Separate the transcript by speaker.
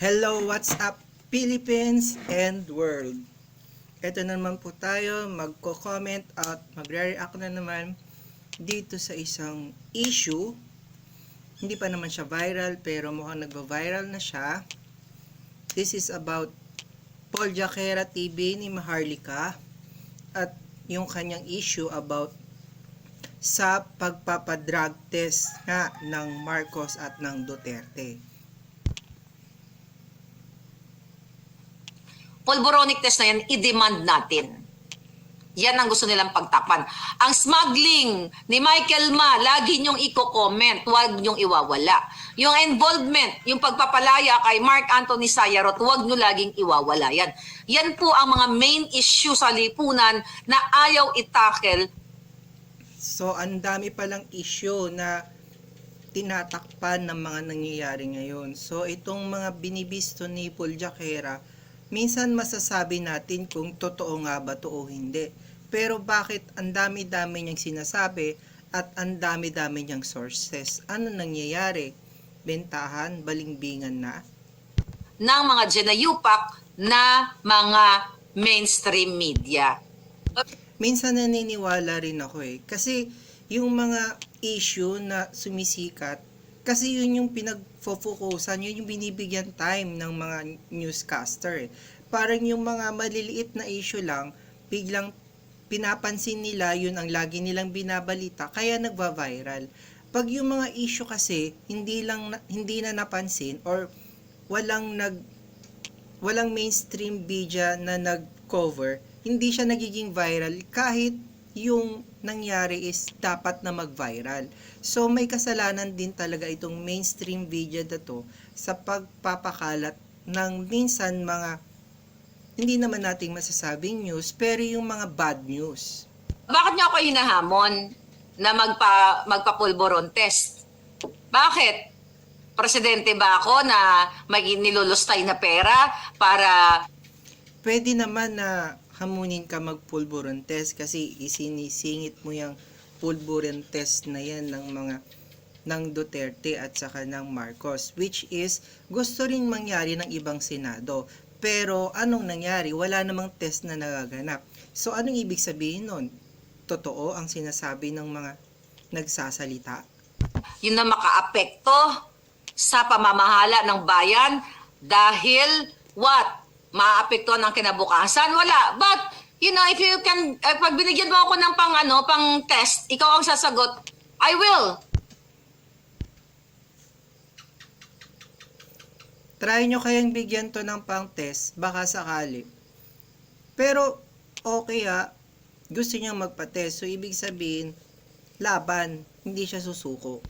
Speaker 1: Hello, what's up Philippines and world? Ito na naman po tayo, magko-comment at magre-react na naman dito sa isang issue. Hindi pa naman siya viral pero mukhang nagva-viral na siya. This is about Paul Jaquera TV ni Maharlika at yung kanyang issue about sa pagpapadrug test nga ng Marcos at ng Duterte.
Speaker 2: Pulboronic test na yan, i-demand natin. Yan ang gusto nilang pagtakpan. Ang smuggling ni Michael Ma, lagi niyong i-comment, huwag niyong iwawala. Yung involvement, yung pagpapalaya kay Mark Anthony Sayarot, huwag niyo laging iwawala yan. Yan po ang mga main issue sa lipunan na ayaw itakel
Speaker 1: So, ang dami palang issue na tinatakpan ng mga nangyayari ngayon. So, itong mga binibisto ni Paul Jaquera, minsan masasabi natin kung totoo nga ba to o hindi. Pero bakit ang dami-dami niyang sinasabi at ang dami-dami niyang sources? Ano nangyayari? Bentahan, balingbingan na?
Speaker 2: ng mga genayupak na mga mainstream media.
Speaker 1: minsan naniniwala rin ako eh. Kasi yung mga issue na sumisikat, kasi yun yung pinag-focusan, yun yung binibigyan time ng mga newscaster eh. Parang yung mga maliliit na issue lang, biglang pinapansin nila, yun ang lagi nilang binabalita, kaya nagva-viral. Pag yung mga issue kasi, hindi lang hindi na napansin or walang nag walang mainstream media na nag-cover, hindi siya nagiging viral kahit yung nangyari is dapat na mag-viral. So may kasalanan din talaga itong mainstream media na to sa pagpapakalat ng minsan mga hindi naman nating masasabing news pero yung mga bad news.
Speaker 2: Bakit niyo ako hinahamon na magpa, magpa-pulboron test? Bakit? Presidente ba ako na may nilulustay na pera para
Speaker 1: Pwede naman na hamunin ka mag-pulburon test kasi isinisingit mo yung pulburon test na yan ng mga ng Duterte at saka ng Marcos which is gusto ring mangyari ng ibang senado. Pero anong nangyari? Wala namang test na nagaganap. So anong ibig sabihin nun? Totoo ang sinasabi ng mga nagsasalita?
Speaker 2: Yun na makaapekto sa pamamahala ng bayan dahil what? Maapektuhan ang kinabukasan? Wala. But, you know, if you can, eh, pag binigyan mo ako ng pang, ano, pang test, ikaw ang sasagot, I will.
Speaker 1: try nyo kayang bigyan to ng pang test, baka sakali. Pero, okay ha, gusto niyang magpa-test. So, ibig sabihin, laban, hindi siya susuko.